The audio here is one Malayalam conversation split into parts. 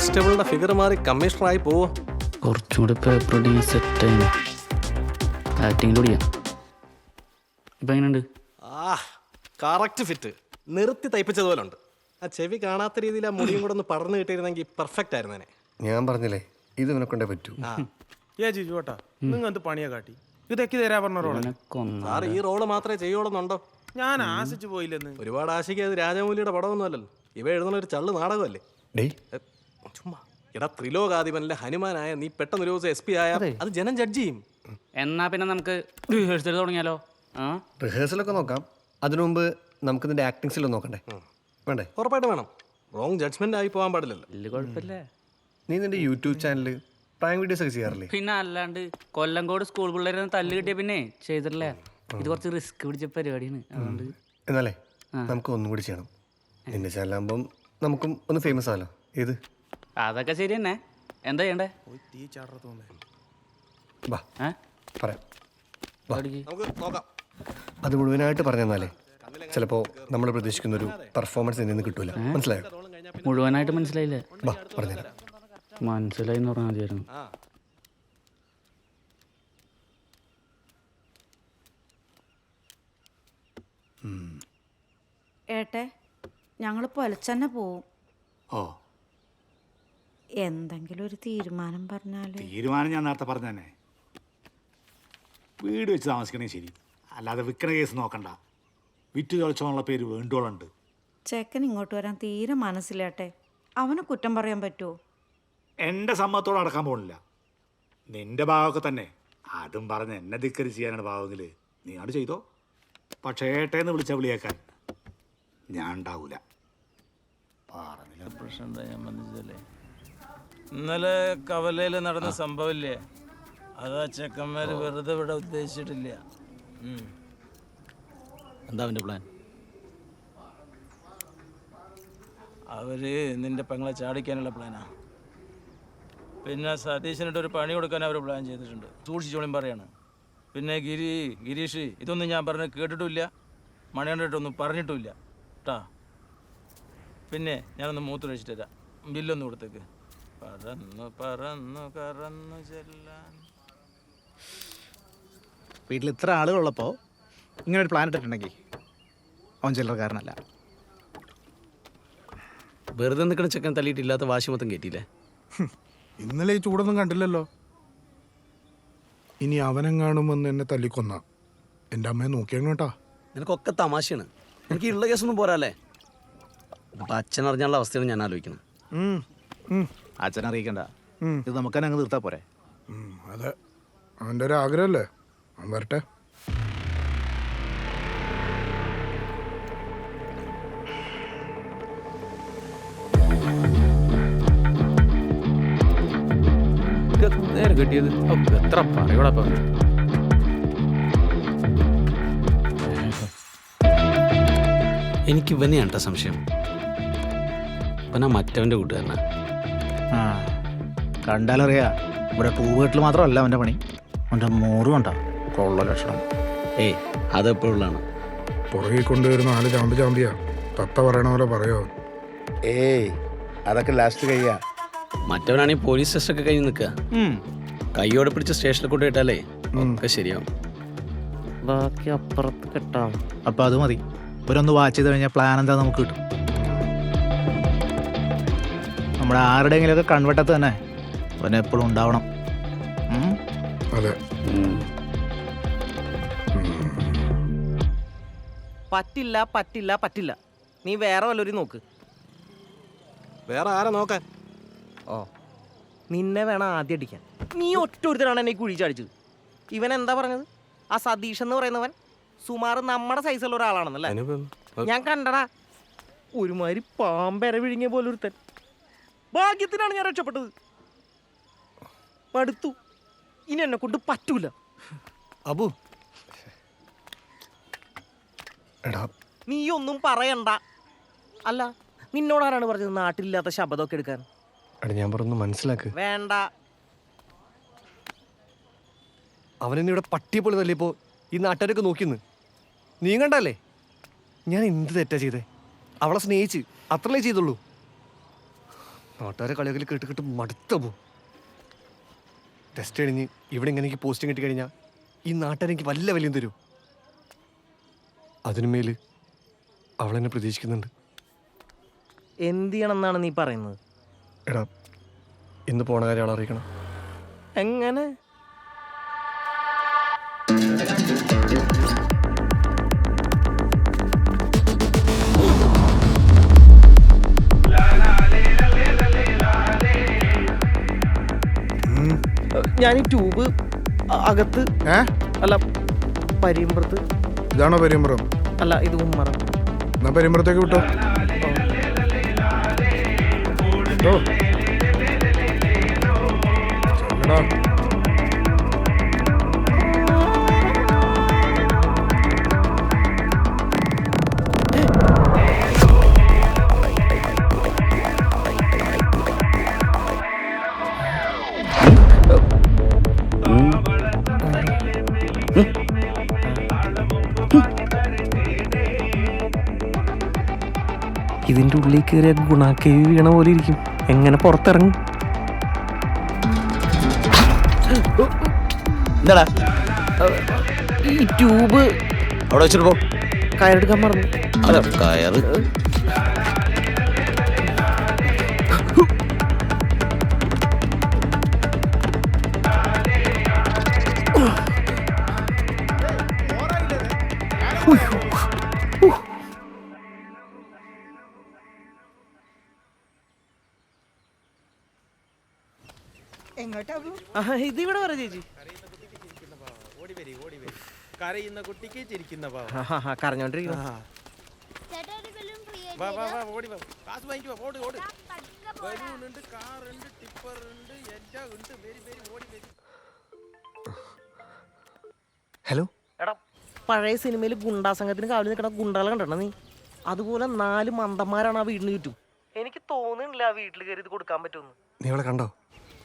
കോൺസ്റ്റബിളിന്റെ ഫിഗർ മാറി കമ്മീഷണറായി പോവോ? കുറച്ചുകൂടി പേപ്പർ സെറ്റ് ആക്ടിങ് പൊടിയാ ഇപ്പം എങ്ങനെയുണ്ട്? ആ കറക്റ്റ് ഫിറ്റ് നിർത്തി തയ്പ്പിച്ചതുപോലെ ഉണ്ട്. ആ ചെവി കാണാത്ത രീതിയിൽ ആ മുടിയും കൂടെ ഒന്ന് പടർന്നു കിട്ടിയിരുന്നെങ്കിൽ പെർഫെക്റ്റ് ആയിരുന്നേനെ ഞാൻ പറഞ്ഞില്ലേ ഇത് ഇവനെ കൊണ്ടേ പറ്റൂ. ഏ ജിജു ഏട്ടാ നിങ്ങൾ എന്ത് പണിയാ കാട്ടി? ഇതൊക്കെ തരാ പറഞ്ഞ റോൾ? സാർ ഈ റോൾ മാത്രമേ ചെയ്യുള്ളൂന്നുണ്ടോ ഞാൻ ആശിച്ചു പോയില്ലെന്ന്. ഒരുപാട് ആശിക്കാതെ രാജമൗലിയുടെ പടമൊന്നും അല്ലല്ലോ. ഇവ എഴുതുന്ന ഒരു ചള്ളു നാടകമല്ലേ? ഡേയ് ചുമ്മാ. എടാ ത്രിലോകാധിപനിലെ ഹനുമാനായ നീ പെട്ടെന്ന് ഒരു ദിവസം എസ് പി ആയ അത്. ജനം ജഡ്ജ് ചെയ്യും. എന്നാ പിന്നെ നമുക്ക് റിഹേഴ്സൽ തുടങ്ങിയാലോ? ആ? റിഹേഴ്സലൊക്കെ നോക്കാം. അതിനു മുമ്പ് നമുക്ക് ഇതിന്റെ ആക്ടിങ് നോക്കണ്ടേ? വേണ്ടേ? ഉറപ്പായിട്ട് വേണം. റോങ് ജഡ്ജ്മെന്റ് ആയി പോകാൻ പാടില്ലല്ലോ. വലിയ കുഴപ്പമില്ലേ. നീ നിന്റെ യൂട്യൂബ് ചാനലിൽ പ്രൈം വീഡിയോസ് ഒക്കെ ചെയ്യാറില്ലേ? പിന്നെ അല്ലാണ്ട് കൊല്ലംകോട് സ്കൂൾ പിള്ളേരെ തല്ല് കിട്ടിയ പിന്നെ ചെയ്തിട്ടില്ലേ. ഇത് കുറച്ച് റിസ്ക് പിടിച്ച പരിപാടിയാണ്. അതുകൊണ്ട് എന്നാലേ നമുക്ക് ഒന്നും കൂടി ചെയ്യണം. നിന്റെ ചാനലാകുമ്പം നമുക്കും ഒന്ന് ഫേമസ് ആവല്ലോ. ഏത്? അതൊക്കെ ശരി തന്നെ എന്താ ചെയ്യണ്ടേ? തീ ചാടറ തോന്നേ വാ. ഏ? പറയാം. നമുക്ക് നോക്കാം. അത് മുഴുവനായിട്ട് പറഞ്ഞാലേ ചിലപ്പോ നമ്മൾ പ്രതീക്ഷിക്കുന്ന ഒരു പെർഫോമൻസ് ഇതിൽ നിന്ന് കിട്ടൂല. മനസ്സിലായോ? മുഴുവനായിട്ട് മനസ്സിലായില്ലേ? വാ പറഞ്ഞുതരാം. മനസ്സിലായി എന്ന് പറഞ്ഞാൽ മതിയായിരുന്നു. ആ. ഏട്ടെ ഞങ്ങൾ പൊലച്ചന്നെ പോവും. ഓ. എന്തെങ്കിലും ഒരു തീരുമാനം പറഞ്ഞാൽ തീരുമാനം ഞാൻ നേരത്തെ പറഞ്ഞു തന്നെ വീട് വെച്ച് താമസിക്കണേ ശരി. അല്ലാതെ വിൽക്കണ കേസ് നോക്കണ്ട. വിറ്റ് തൊളിച്ചോന്നുള്ള പേര് വേണ്ടോളുണ്ട് ചെക്കൻ ഇങ്ങോട്ട് വരാൻ തീരെ മനസ്സിലാട്ടെ. അവന് കുറ്റം പറയാൻ പറ്റുമോ എന്റെ സമ്മതത്തോടെ അടക്കാൻ പോണില്ല നിന്റെ ഭാഗമൊക്കെ തന്നെ. അതും പറഞ്ഞ് എന്നെ ധിക്കരി ചെയ്യാനാണ് ഭാവമെങ്കിൽ നീ അത് ചെയ്തോ. പക്ഷേ ഏട്ടേന്ന് വിളിച്ച വിളിയേക്കാൻ. ഞാൻ ഉണ്ടാവൂല. പ്രശ്നം എന്താ ഞാൻ ബന്ധിച്ചല്ലേ ഇന്നലെ കവലയിൽ നടന്ന സംഭവമില്ലേ? അതാ ചെക്കന്മാര് വെറുതെ ഇവിടെ ഉദ്ദേശിച്ചിട്ടില്ല. എന്താ അവന്റെ പ്ലാൻ അവർ നിന്റെ പെങ്ങളെ ചാടിക്കാനുള്ള പ്ലാനാ പിന്നെ സതീശനിട്ട് ഒരു പണി കൊടുക്കാൻ അവർ പ്ലാൻ ചെയ്തിട്ടുണ്ട്. സൂക്ഷിച്ചോളിയും പറയാണ്. പിന്നെ ഗിരി ഗിരീഷ് ഇതൊന്നും ഞാൻ പറഞ്ഞ് കേട്ടിട്ടില്ല മണിയണ്ടിട്ടൊന്നും പറഞ്ഞിട്ടുമില്ല. കേട്ടാ പിന്നെ ഞാനൊന്ന് മൂത്രമൊഴിച്ചിട്ട് തരാം ബില്ലൊന്ന് കൊടുത്തേക്ക്. പറന്നു പറന്നു കറന്നു ചെല്ലാൻ. വീട്ടിൽ ഇത്ര ആളുകളുള്ളപ്പോൾ ഇങ്ങനെ ഒരു പ്ലാൻ ഇട്ടിട്ടുണ്ടെങ്കിൽ അവൻ ചില്ലറക്കാരനല്ല. വെറുതെ നിൽക്കണ ചെക്കൻ തല്ലിയിട്ടില്ലാത്ത വാശി മൊത്തം കയറ്റിയില്ലേ ഇന്നലെ ഈ ചൂടൊന്നും കണ്ടില്ലല്ലോ. ഇനി അവനെ കാണുമെന്ന് എന്നെ തല്ലിക്കൊന്ന. എന്റെ അമ്മയെ നോക്കിയാണ് കേട്ടാ. നിനക്കൊക്കെ തമാശയാണ്. എനിക്ക് ഉള്ള കേസൊന്നും പോരാല്ലേ? അപ്പൊ അച്ഛൻ അറിഞ്ഞുള്ള അവസ്ഥയാണ് ഞാൻ ആലോചിക്കുന്നത്. അച്ഛനെ അറിയിക്കണ്ട. ഇത് നമുക്ക് തന്നെ അങ്ങ് തീർത്താ പോരെ. അതെ. അവന്റെ ഒരു ആഗ്രഹമല്ലേ അവൻ വരട്ടെ. നേരെ കിട്ടിയത്? എത്ര പറയൂടാ പറഞ്ഞു എനിക്ക് ഇവനെയാണ് കേട്ടോ സംശയം. ഇവനാ മറ്റവന്റെ കൂട്ടുകാരനാ. ആ. കണ്ടാലറിയാ ഇവിടെ പൂവീട്ടിൽ മാത്രമല്ല അവന്റെ പണി. അവന്റെ മോറും ഉണ്ടോ കൊള്ള ലക്ഷണം. ഏയ് അതെപ്പോഴുള്ളതാണ് പുറകെ കൊണ്ടുവരുന്ന നാല് ചാമ്പി ചാമ്പിയാ. തത്ത പറയണ പോലെ പറയോ? ഏ ഏയ് അതൊക്കെ ലാസ്റ്റ് കഴിയാ മറ്റവനാണെങ്കിൽ പോലീസ് സ്റ്റേഷനൊക്കെ കഴിഞ്ഞ് നിൽക്കുക. കൈയോടെ പിടിച്ച് സ്റ്റേഷനിൽ കൊണ്ടുപോയിട്ടാലേ ഒക്കെ ശരിയാവും. ബാക്കി അപ്പുറത്ത് കെട്ടാം. അപ്പോൾ അത് മതി. ഇവരൊന്ന് വാച്ച് ചെയ്ത് കഴിഞ്ഞാൽ പ്ലാൻ എന്താ നമുക്ക് കിട്ടും. നമ്മുടെ ആരുടെയെങ്കിലുമൊക്കെ കൺവെട്ടത്ത് തന്നെ അവനെ എപ്പോഴും ഉണ്ടാവണം? അതെ. പറ്റില്ല പറ്റില്ല പറ്റില്ല. നീ വേറെ വല്ലവരും നോക്ക്. വേറെ ആരാ നോക്കാൻ? ഓ. നിന്നെ വേണം ആദ്യം അടിക്കാൻ. നീ ഒറ്റ ഒരുത്തരാണ് എന്നെ കുഴിച്ചടിച്ചത് കുഴി ചാടിച്ചത്. ഇവൻ എന്താ പറഞ്ഞത്? ആ സതീഷ് എന്ന് പറയുന്നവൻ സുമാർ നമ്മുടെ സൈസുള്ള ഒരാളാണെന്നല്ലേ? ഞാൻ കണ്ടടാ. ഒരുമാതിരി പാമ്പര വിഴുങ്ങിയ പോലെ ഒരുത്തൻ ഭാഗ്യത്തിനാണ് ഞാൻ രക്ഷപ്പെട്ടത്. മടുത്തു. ഇനി എന്നെ കൊണ്ട് പറ്റൂല. അബു. എടാ. നീ ഒന്നും പറയണ്ട. അല്ല നിന്നോടാരാണ് പറഞ്ഞത് നാട്ടിലില്ലാത്ത ശബ്ദമൊക്കെ എടുക്കാൻ? എടാ ഞാൻ പറഞ്ഞു മനസ്സിലാക്ക്. വേണ്ട. അവനെന്നെ ഇവിടെ പട്ടിയെ പോലെ തല്ലിയപ്പോ ഈ നാട്ടുകാരൊക്കെ നോക്കിന്ന്. നീ കണ്ടല്ലേ ഞാൻ എന്ത് തെറ്റാ ചെയ്തേ? അവളെ സ്നേഹിച്ച് അത്രല്ലേ ചെയ്തുള്ളൂ? നാട്ടുകാരെ കളികളിൽ കേട്ട് കേട്ട് മടുത്ത പോ ടെസ്റ്റ് കഴിഞ്ഞ് ഇവിടെ ഇങ്ങനെ എനിക്ക് പോസ്റ്റിംഗ് കിട്ടി കഴിഞ്ഞാൽ ഈ നാട്ടുകാരെനിക്ക് വല്ല വലിയ തരും? അതിനുമേൽ അവളെന്നെ പ്രതീക്ഷിക്കുന്നുണ്ട്. എന്ത് ചെയ്യണമെന്നാണ് നീ പറയുന്നത്? എടാ ഇന്ന് പോണ കാര്യം അവളെ അറിയിക്കണം. എങ്ങനെ? ഞാൻ ഈ ട്യൂബ് അകത്ത് ഏ? അല്ല പരിയമ്പുറത്ത് ഇതാണോ പെരുമ്പറം? അല്ല ഇത് ഉമ്മറ. എന്നാ പെരുമ്പറത്തേക്ക് വിട്ടോ. ഓ. ചെല്ലടാ. ഇതിന്റെ ഉള്ളിൽ കയറി അത് ഗുണാക്കേവി വീണ പോലെ ഇരിക്കും. എങ്ങനെ പുറത്തിറങ്ങും? എന്താടാ? ഈ ട്യൂബ് അവിടെ വെച്ചിട്ട് പോ. കയറെടുക്കാൻ പറഞ്ഞു അതെ കയറ്. ആഹാ, ഇത് ഇവിടെ പറ ചേച്ചി. കരയുന്ന കുട്ടിക്ക് ചിരിക്കുന്ന പാവം. കരഞ്ഞോണ്ടിരിക്കുന്നു. വാ വാ? വാ ഓടി വാ. കാശ് ഓടി ഓടി. എല്ലാം ഉണ്ട്. വരി വരി ഓടി വരി. ഹലോ? എടാ. പഴയ സിനിമയിൽ ഗുണ്ടാ സംഘത്തിന് കാവലി നിൽക്കണ ഗുണ്ടാളെ കണ്ടോ നീ? അതുപോലെ നാല് മന്ദന്മാരാണ് ആ വീടിന് ചുറ്റും. എനിക്ക് തോന്നുന്നില്ല ആ വീട്ടിൽ കയറി ഇത് കൊടുക്കാൻ പറ്റുമെന്ന്. നീ അവളെ കണ്ടോ?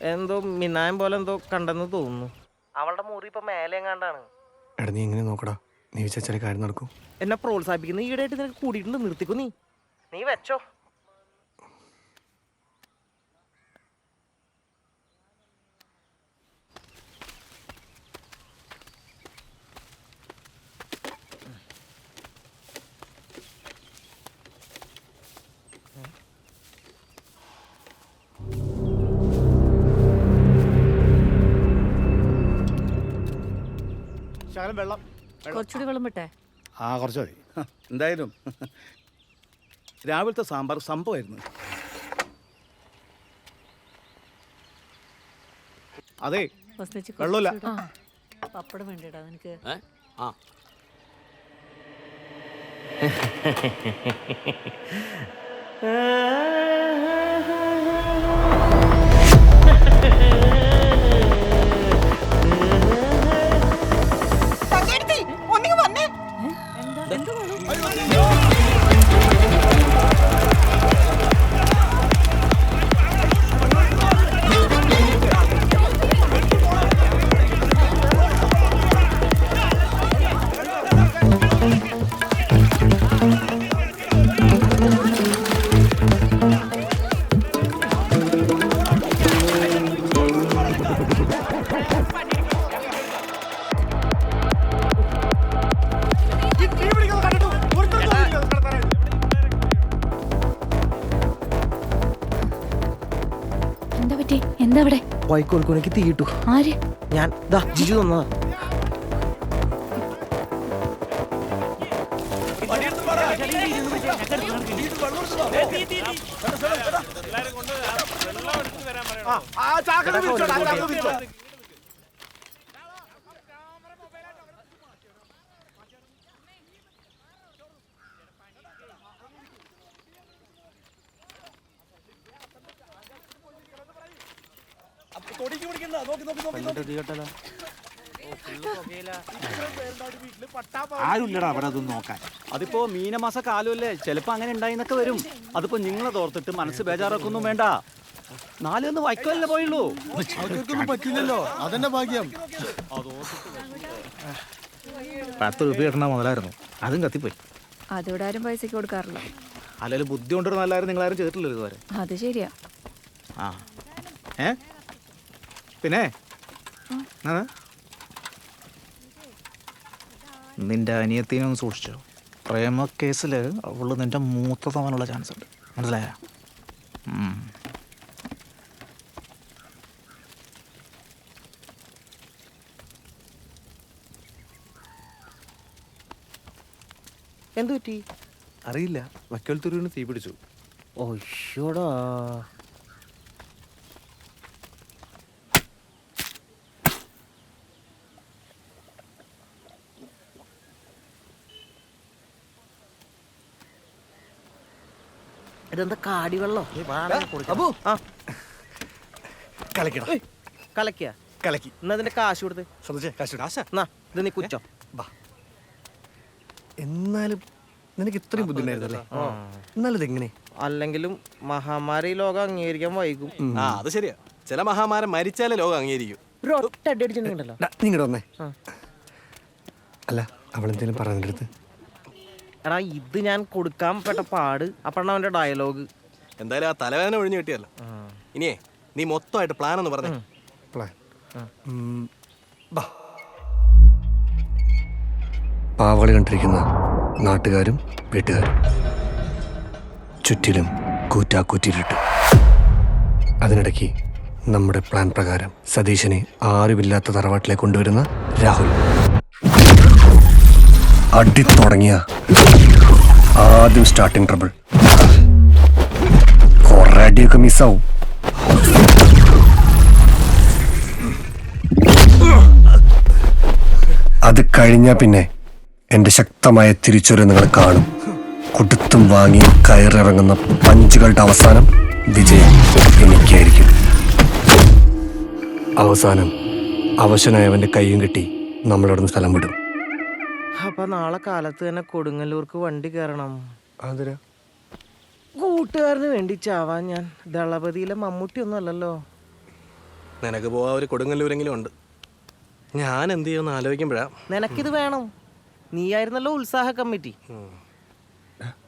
എന്തോ മിനായം പോലെ എന്തോ കണ്ടെന്ന് തോന്നുന്നു. അവളുടെ മുറി ഇപ്പൊ മേലെ എങ്ങാണ്ടാണ്. എടാ നീ എങ്ങനെ നോക്കടാ? നീ വിചാരിച്ചാലേ കാര്യം നടക്കും. എന്നെ പ്രോത്സാഹിപ്പിക്കുന്ന ഈടായിട്ട് നിനക്ക് കൂടിയിട്ടുണ്ട് നിർത്തിക്കോ നീ. നീ വെച്ചോ. ശകലം വെള്ളം. കുറച്ചുകൂടി വെള്ളം വിട്ടെ. ആ കുറച്ച് മതി. എന്തായാലും. രാവിലത്തെ സാമ്പാർ സംഭവമായിരുന്നു അതെ വസ്തുവെച്ച് വെള്ളമില്ല. കുറച്ചുകൂടി- ആ, പപ്പടം വേണ്ടിടാ നിനക്ക്. ആ. അവിടെ വൈക്കോൽക്കുനക്ക് തീ കിട്ടു ആര്? ഞാൻ. ദാ ജിജു തന്നതാ ആരുമില്ലടാ അവിടെ അതൊന്നും നോക്കാൻ. അതിപ്പോ മീനമാസ കാലമല്ലേ? ചിലപ്പോ അങ്ങനെ ഉണ്ടായിന്നൊക്കെ വരും. അതിപ്പോ നിങ്ങളെ തോർത്തിട്ട് മനസ്സ് ബേജാറാക്കൊന്നും വേണ്ട. നാലൊന്ന് വൈക്കല്ലേ പോയുള്ളൂ. പറ്റില്ലല്ലോ. അതെന്നെ ഭാഗ്യം. പത്ത് രൂപ കിട്ടണ മുതലായിരുന്നു. അതും കത്തിപ്പോയി. അതോടെ ആരും പൈസക്ക് കൊടുക്കാറില്ല. അല്ലെങ്കിൽ ബുദ്ധി കൊണ്ടൊരു എല്ലാവരും നിങ്ങളാരും ചെയ്തിട്ടില്ലല്ലോ ഇതുവരെ. അത് ശരിയാ. ആ. ഏ? പിന്നെ? നിന്റെ അനിയത്തിനെ ഒന്ന് സൂക്ഷിച്ചോ. പ്രേമ കേസിൽ അവൾ നിന്റെ മൂത്ത മൂത്തതാവാനുള്ള ചാൻസ് ഉണ്ട്. മനസ്സിലായ? എന്തു പറ്റി അറിയില്ല. വക്കോൽ തുരുവിന് തീ പിടിച്ചു ഓയ്യോടാ ഇതെന്താ കാടി വെള്ളം? അബു. കലക്കിട. കലക്കിയ? കലക്കി. എന്നാ ഇതിന്റെ കാശ് കൊടുത്ത്. ശ്രദ്ധിച്ചേ കാശ് കാശ എന്നാ ഇത് നീ കുച്ചോ എന്നാലും നിനക്ക് ഇത്രയും ബുദ്ധിമുട്ടായിരുന്നല്ലേ? എന്നാലും ഇതെങ്ങനെ അല്ലെങ്കിലും മഹാമാരി ലോകം അംഗീകരിക്കാൻ വൈകും. ആ അത് ശരിയാ. ചില മഹാമാരൻ മരിച്ചാലേ ലോകം അംഗീകരിക്കും. ഒരു ഒറ്റ അടി അടിച്ചിട്ടുണ്ടല്ലോ വന്നേ. അല്ല അവളെന്തേലും പറഞ്ഞ അടുത്ത് എടാ ഇത് ഞാൻ കൊടുക്കാൻ പെട്ട പാട്. അപ്പഴാണ് അവന്റെ ഡയലോഗ് എന്തായാലും ആ തലവേദന ഒഴിഞ്ഞു കിട്ടിയല്ലോ. ഇനിയേ നീ മൊത്തമായിട്ട് പ്ലാൻ ഒന്ന് പറഞ്ഞേ. പ്ലാൻ പാവകളി കണ്ടിരിക്കുന്ന നാട്ടുകാരും വീട്ടുകാരും ചുറ്റിലും കൂറ്റാക്കൂറ്റിരുട്ട് അതിനിടയ്ക്ക് നമ്മുടെ പ്ലാൻ പ്രകാരം സതീശനെ ആരുമില്ലാത്ത തറവാട്ടിലേക്ക് കൊണ്ടുവരുന്ന രാഹുൽ. അടി തുടങ്ങിയ ആദ്യം സ്റ്റാർട്ടിങ് ട്രബിൾ കൊറേ അടിയൊക്കെ മിസ്സാവും അത് കഴിഞ്ഞാൽ പിന്നെ എന്റെ ശക്തമായ തിരിച്ചൊരു നിങ്ങൾ കാണും. കൊടുത്തും വാങ്ങിയും കയറിറങ്ങുന്ന പഞ്ചുകളുടെ അവസാനം വിജയം എനിക്കായിരിക്കും. അവസാനം അവശനായവന്റെ കൈയും കിട്ടി നമ്മളവിടുന്ന് സ്ഥലം വിടും. അപ്പൊ നാളെ കാലത്ത് തന്നെ കൊടുങ്ങല്ലൂർക്ക് വണ്ടി കയറണം. അതിരാ കൂട്ടുകാരന് വേണ്ടി ചാവാൻ ഞാൻ. ദളപതിയിലെ മമ്മൂട്ടി ഒന്നും അല്ലല്ലോ. നിനക്ക് പോവാ ഒരു കൊടുങ്ങല്ലൂരെങ്കിലും ഉണ്ട്. ഞാൻ എന്ത് ചെയ്യുമെന്ന് ആലോചിക്കുമ്പോഴാ. നിനക്കിത് വേണം. നീയായിരുന്നല്ലോ ഉത്സാഹ കമ്മിറ്റി.